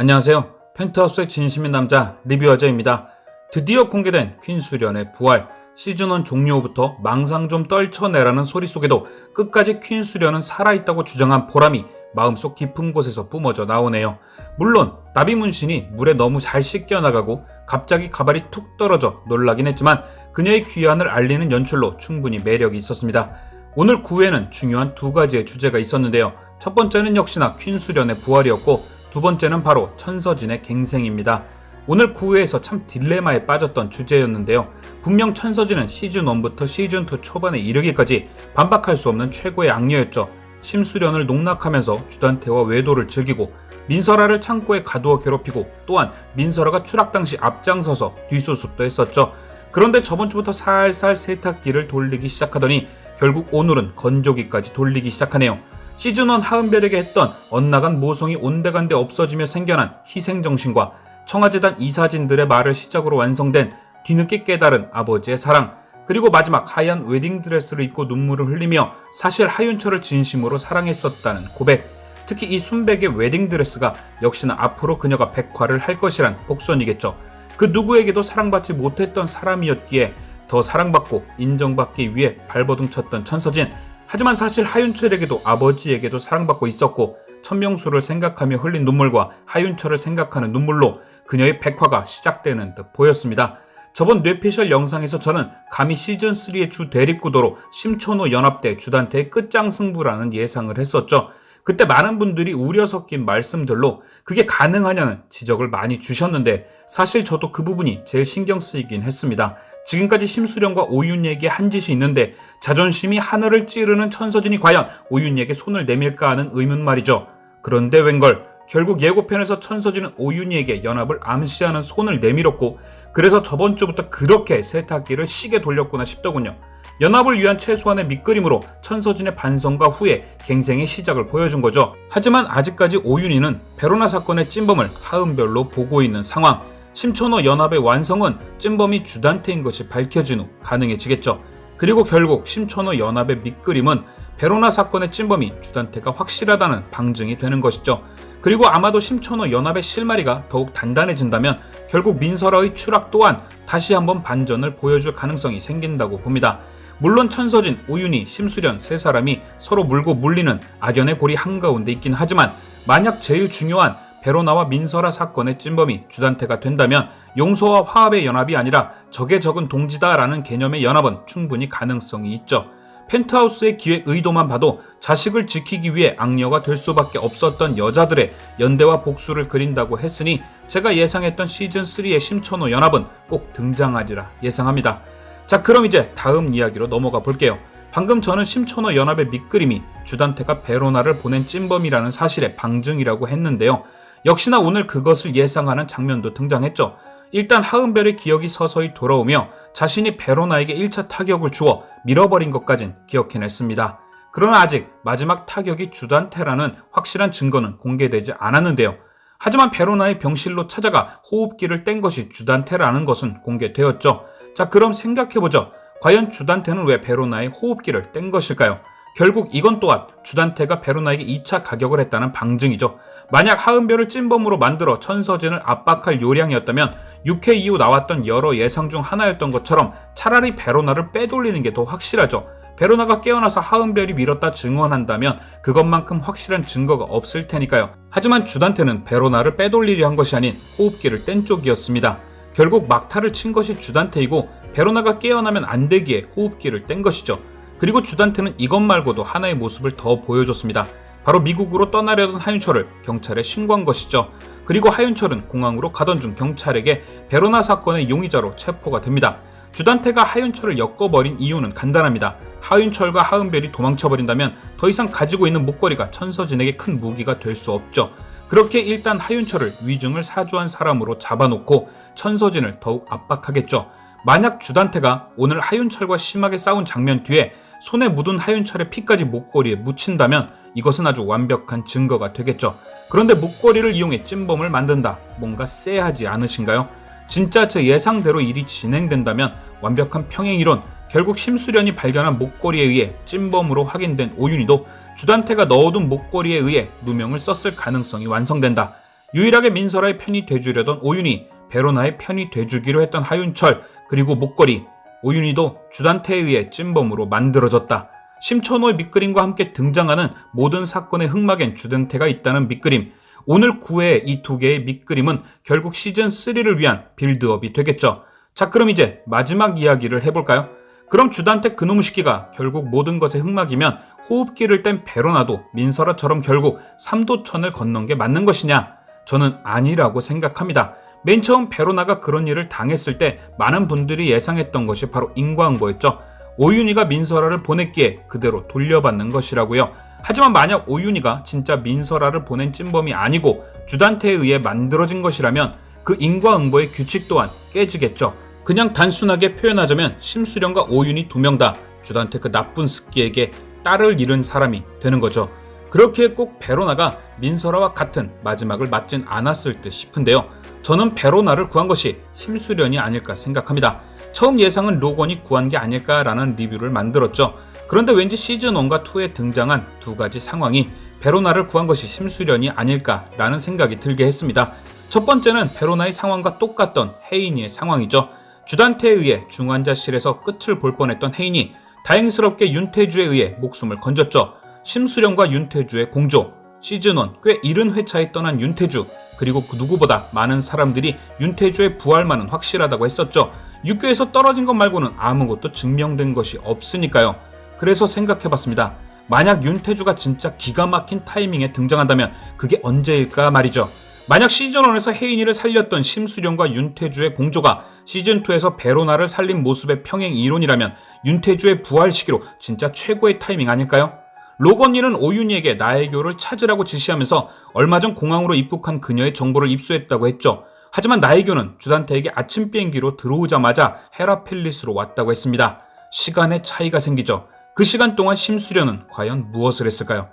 안녕하세요. 펜트하우스의 진심인 남자 리뷰어저입니다. 드디어 공개된 퀸 수련의 부활 시즌1 종료 후부터 망상 좀 떨쳐내라는 소리 속에도 끝까지 퀸 수련은 살아있다고 주장한 보람이 마음속 깊은 곳에서 뿜어져 나오네요. 물론 나비 문신이 물에 너무 잘 씻겨 나가고 갑자기 가발이 툭 떨어져 놀라긴 했지만 그녀의 귀환을 알리는 연출로 충분히 매력이 있었습니다. 오늘 9회는 중요한 두 가지의 주제가 있었는데요. 첫 번째는 역시나 퀸 수련의 부활이었고 두 번째는 바로 천서진의 갱생입니다. 오늘 9회에서 참 딜레마에 빠졌던 주제였는데요. 분명 천서진은 시즌1부터 시즌2 초반에 이르기까지 반박할 수 없는 최고의 악녀였죠. 심수련을 농락하면서 주단태와 외도를 즐기고 민설아를 창고에 가두어 괴롭히고 또한 민설아가 추락 당시 앞장서서 뒷수습도 했었죠. 그런데 저번 주부터 살살 세탁기를 돌리기 시작하더니 결국 오늘은 건조기까지 돌리기 시작하네요. 시즌1 하은별에게 했던 엇나간 모성이 온데간데 없어지며 생겨난 희생정신과 청와재단 이사진들의 말을 시작으로 완성된 뒤늦게 깨달은 아버지의 사랑, 그리고 마지막 하얀 웨딩드레스를 입고 눈물을 흘리며 사실 하윤철을 진심으로 사랑했었다는 고백. 특히 이 순백의 웨딩드레스가 역시나 앞으로 그녀가 백화를 할 것이란 복선이겠죠. 그 누구에게도 사랑받지 못했던 사람이었기에 더 사랑받고 인정받기 위해 발버둥 쳤던 천서진. 하지만 사실 하윤철에게도 아버지에게도 사랑받고 있었고 천명수를 생각하며 흘린 눈물과 하윤철을 생각하는 눈물로 그녀의 백화가 시작되는 듯 보였습니다. 저번 뇌피셜 영상에서 저는 감히 시즌3의 주 대립구도로 심천호 연합대 주단태의 끝장 승부라는 예상을 했었죠. 그때 많은 분들이 우려 섞인 말씀들로 그게 가능하냐는 지적을 많이 주셨는데 사실 저도 그 부분이 제일 신경 쓰이긴 했습니다. 지금까지 심수령과 오윤희에게 한 짓이 있는데 자존심이 하늘을 찌르는 천서진이 과연 오윤희에게 손을 내밀까 하는 의문 말이죠. 그런데 웬걸 결국 예고편에서 천서진은 오윤희에게 연합을 암시하는 손을 내밀었고 그래서 저번 주부터 그렇게 세탁기를 시계 돌렸구나 싶더군요. 연합을 위한 최소한의 밑그림으로 천서진의 반성과 후에 갱생의 시작을 보여준 거죠. 하지만 아직까지 오윤희는 베로나 사건의 찐범을 하은별로 보고 있는 상황. 심천호 연합의 완성은 찐범이 주단태인 것이 밝혀진 후 가능해지겠죠. 그리고 결국 심천호 연합의 밑그림은 베로나 사건의 찐범이 주단태가 확실하다는 방증이 되는 것이죠. 그리고 아마도 심천호 연합의 실마리가 더욱 단단해진다면 결국 민설아의 추락 또한 다시 한번 반전을 보여줄 가능성이 생긴다고 봅니다. 물론 천서진, 오윤희, 심수련 세 사람이 서로 물고 물리는 악연의 골이 한가운데 있긴 하지만 만약 제일 중요한 베로나와 민설아 사건의 찐범이 주단태가 된다면 용서와 화합의 연합이 아니라 적의 적은 동지다라는 개념의 연합은 충분히 가능성이 있죠. 펜트하우스의 기획 의도만 봐도 자식을 지키기 위해 악녀가 될 수밖에 없었던 여자들의 연대와 복수를 그린다고 했으니 제가 예상했던 시즌3의 심천호 연합은 꼭 등장하리라 예상합니다. 자 그럼 이제 다음 이야기로 넘어가 볼게요. 방금 저는 심천호 연합의 밑그림이 주단태가 베로나를 보낸 찐범이라는 사실의 방증이라고 했는데요. 역시나 오늘 그것을 예상하는 장면도 등장했죠. 일단 하은별의 기억이 서서히 돌아오며 자신이 베로나에게 1차 타격을 주어 밀어버린 것까진 기억해냈습니다. 그러나 아직 마지막 타격이 주단태라는 확실한 증거는 공개되지 않았는데요. 하지만 베로나의 병실로 찾아가 호흡기를 뗀 것이 주단태라는 것은 공개되었죠. 자, 그럼 생각해보죠. 과연 주단태는 왜 베로나의 호흡기를 뗀 것일까요? 결국 이건 또한 주단태가 베로나에게 2차 가격을 했다는 방증이죠. 만약 하은별을 찐범으로 만들어 천서진을 압박할 요량이었다면 6회 이후 나왔던 여러 예상 중 하나였던 것처럼 차라리 베로나를 빼돌리는 게 더 확실하죠. 베로나가 깨어나서 하은별이 밀었다 증언한다면 그것만큼 확실한 증거가 없을 테니까요. 하지만 주단태는 베로나를 빼돌리려 한 것이 아닌 호흡기를 뗀 쪽이었습니다. 결국 막타를 친 것이 주단태이고 베로나가 깨어나면 안 되기에 호흡기를 뗀 것이죠. 그리고 주단태는 이것 말고도 하나의 모습을 더 보여줬습니다. 바로 미국으로 떠나려던 하윤철을 경찰에 신고한 것이죠. 그리고 하윤철은 공항으로 가던 중 경찰에게 베로나 사건의 용의자로 체포가 됩니다. 주단태가 하윤철을 엮어버린 이유는 간단합니다. 하윤철과 하은별이 도망쳐버린다면 더 이상 가지고 있는 목걸이가 천서진에게 큰 무기가 될 수 없죠. 그렇게 일단 하윤철을 위증을 사주한 사람으로 잡아놓고 천서진을 더욱 압박하겠죠. 만약 주단태가 오늘 하윤철과 심하게 싸운 장면 뒤에 손에 묻은 하윤철의 피까지 목걸이에 묻힌다면 이것은 아주 완벽한 증거가 되겠죠. 그런데 목걸이를 이용해 찐범을 만든다. 뭔가 쎄하지 않으신가요? 진짜 제 예상대로 일이 진행된다면 완벽한 평행 이론, 결국 심수련이 발견한 목걸이에 의해 찐범으로 확인된 오윤희도 주단태가 넣어둔 목걸이에 의해 누명을 썼을 가능성이 완성된다. 유일하게 민설아의 편이 돼주려던 오윤희, 베로나의 편이 돼주기로 했던 하윤철, 그리고 목걸이, 오윤희도 주단태에 의해 찐범으로 만들어졌다. 심천호의 밑그림과 함께 등장하는 모든 사건의 흑막엔 주단태가 있다는 밑그림. 오늘 9회 이 두 개의 밑그림은 결국 시즌3를 위한 빌드업이 되겠죠. 자, 그럼 이제 마지막 이야기를 해볼까요? 그럼 주단태 그놈의 시기가 결국 모든 것의 흑막이면 호흡기를 뗀 베로나도 민설아처럼 결국 삼도천을 건넌 게 맞는 것이냐? 저는 아니라고 생각합니다. 맨 처음 베로나가 그런 일을 당했을 때 많은 분들이 예상했던 것이 바로 인과응보였죠. 오윤희가 민설아를 보냈기에 그대로 돌려받는 것이라고요. 하지만 만약 오윤희가 진짜 민설아를 보낸 찐범이 아니고 주단태에 의해 만들어진 것이라면 그 인과응보의 규칙 또한 깨지겠죠. 그냥 단순하게 표현하자면 심수령과 오윤희 두명 다 주단태 그 나쁜 습기에게 딸을 잃은 사람이 되는 거죠. 그렇기에 꼭 베로나가 민설아와 같은 마지막을 맞진 않았을 듯 싶은데요. 저는 베로나를 구한 것이 심수련이 아닐까 생각합니다. 처음 예상은 로건이 구한 게 아닐까라는 리뷰를 만들었죠. 그런데 왠지 시즌 1과 2에 등장한 두 가지 상황이 베로나를 구한 것이 심수련이 아닐까라는 생각이 들게 했습니다. 첫 번째는 베로나의 상황과 똑같던 헤이니의 상황이죠. 주단태에 의해 중환자실에서 끝을 볼 뻔했던 헤인이 다행스럽게 윤태주에 의해 목숨을 건졌죠. 심수령과 윤태주의 공조, 시즌1 꽤 이른 회차에 떠난 윤태주, 그리고 그 누구보다 많은 사람들이 윤태주의 부활만은 확실하다고 했었죠. 육교에서 떨어진 것 말고는 아무것도 증명된 것이 없으니까요. 그래서 생각해봤습니다. 만약 윤태주가 진짜 기가 막힌 타이밍에 등장한다면 그게 언제일까 말이죠. 만약 시즌1에서 혜인이를 살렸던 심수령과 윤태주의 공조가 시즌2에서 베로나를 살린 모습의 평행 이론이라면 윤태주의 부활 시기로 진짜 최고의 타이밍 아닐까요? 로건니는 오윤희에게 나의 교를 찾으라고 지시하면서 얼마 전 공항으로 입국한 그녀의 정보를 입수했다고 했죠. 하지만 나의교는 주단태에게 아침 비행기로 들어오자마자 헤라펠리스로 왔다고 했습니다. 시간의 차이가 생기죠. 그 시간 동안 심수련은 과연 무엇을 했을까요?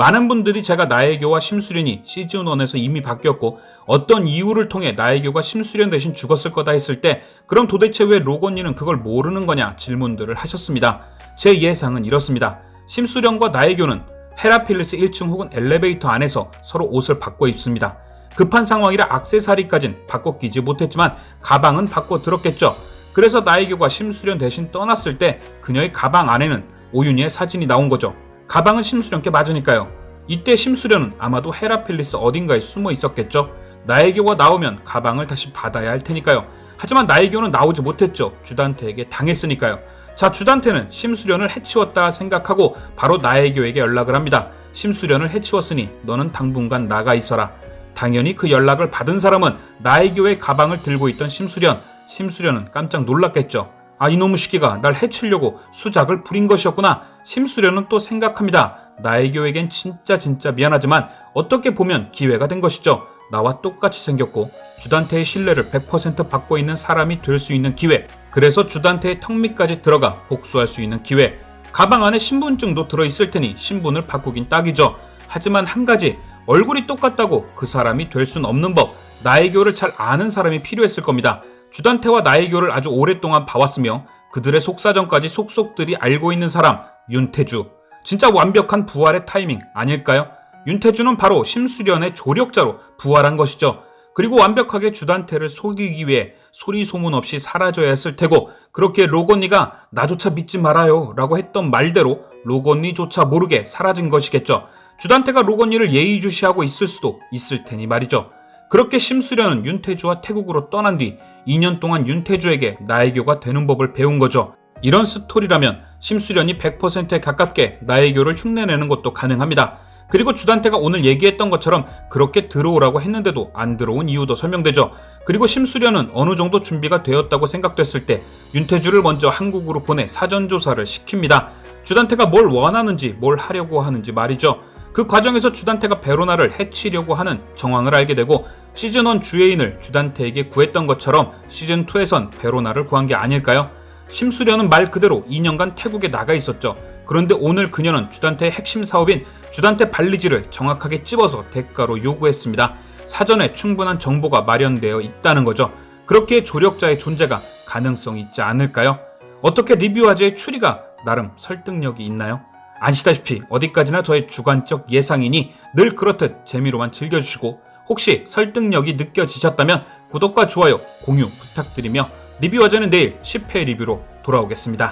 많은 분들이 제가 나의교와 심수련이 시즌 1에서 이미 바뀌었고 어떤 이유를 통해 나의교가 심수련 대신 죽었을 거다 했을 때 그럼 도대체 왜 로건니는 그걸 모르는 거냐 질문들을 하셨습니다. 제 예상은 이렇습니다. 심수련과 나의교는 헤라필리스 1층 혹은 엘리베이터 안에서 서로 옷을 바꿔 입습니다. 급한 상황이라 악세사리까진 바꿔 끼지 못했지만 가방은 바꿔 들었겠죠. 그래서 나이교가 심수련 대신 떠났을 때 그녀의 가방 안에는 오윤희의 사진이 나온 거죠. 가방은 심수련께 맞으니까요. 이때 심수련은 아마도 헤라필리스 어딘가에 숨어 있었겠죠. 나이교가 나오면 가방을 다시 받아야 할 테니까요. 하지만 나이교는 나오지 못했죠. 주단태에게 당했으니까요. 자, 주단태는 심수련을 해치웠다 생각하고 바로 나이교에게 연락을 합니다. 심수련을 해치웠으니 너는 당분간 나가 있어라. 당연히 그 연락을 받은 사람은 나의교의 가방을 들고 있던 심수련. 심수련은 깜짝 놀랐겠죠. 아 이놈의 시기가 날 해치려고 수작을 부린 것이었구나. 심수련은 또 생각합니다. 나의교에겐 진짜 진짜 미안하지만 어떻게 보면 기회가 된 것이죠. 나와 똑같이 생겼고 주단태의 신뢰를 100% 받고 있는 사람이 될 수 있는 기회. 그래서 주단태의 턱 밑까지 들어가 복수할 수 있는 기회. 가방 안에 신분증도 들어있을 테니 신분을 바꾸긴 딱이죠. 하지만 한 가지 얼굴이 똑같다고 그 사람이 될 순 없는 법. 나의 교를 잘 아는 사람이 필요했을 겁니다. 주단태와 나의교를 아주 오랫동안 봐왔으며 그들의 속사정까지 속속들이 알고 있는 사람 윤태주. 진짜 완벽한 부활의 타이밍 아닐까요? 윤태주는 바로 심수련의 조력자로 부활한 것이죠. 그리고 완벽하게 주단태를 속이기 위해 소리 소문 없이 사라져야 했을 테고 그렇게 로건니가 나조차 믿지 말아요 라고 했던 말대로 로건니조차 모르게 사라진 것이겠죠. 주단태가 로건니를 예의주시하고 있을 수도 있을 테니 말이죠. 그렇게 심수련은 윤태주와 태국으로 떠난 뒤 2년 동안 윤태주에게 나의교가 되는 법을 배운 거죠. 이런 스토리라면 심수련이 100%에 가깝게 나의교를 흉내내는 것도 가능합니다. 그리고 주단태가 오늘 얘기했던 것처럼 그렇게 들어오라고 했는데도 안 들어온 이유도 설명되죠. 그리고 심수련은 어느 정도 준비가 되었다고 생각됐을 때 윤태주를 먼저 한국으로 보내 사전조사를 시킵니다. 주단태가 뭘 원하는지 뭘 하려고 하는지 말이죠. 그 과정에서 주단태가 베로나를 해치려고 하는 정황을 알게 되고 시즌1 주예인을 주단태에게 구했던 것처럼 시즌2에선 베로나를 구한 게 아닐까요? 심수련은 말 그대로 2년간 태국에 나가 있었죠. 그런데 오늘 그녀는 주단태의 핵심 사업인 주단태 발리지를 정확하게 찝어서 대가로 요구했습니다. 사전에 충분한 정보가 마련되어 있다는 거죠. 그렇게 조력자의 존재가 가능성이 있지 않을까요? 어떻게 리뷰화제의 추리가 나름 설득력이 있나요? 아시다시피 어디까지나 저의 주관적 예상이니 늘 그렇듯 재미로만 즐겨주시고 혹시 설득력이 느껴지셨다면 구독과 좋아요, 공유 부탁드리며 리뷰 화제는 내일 10회 리뷰로 돌아오겠습니다.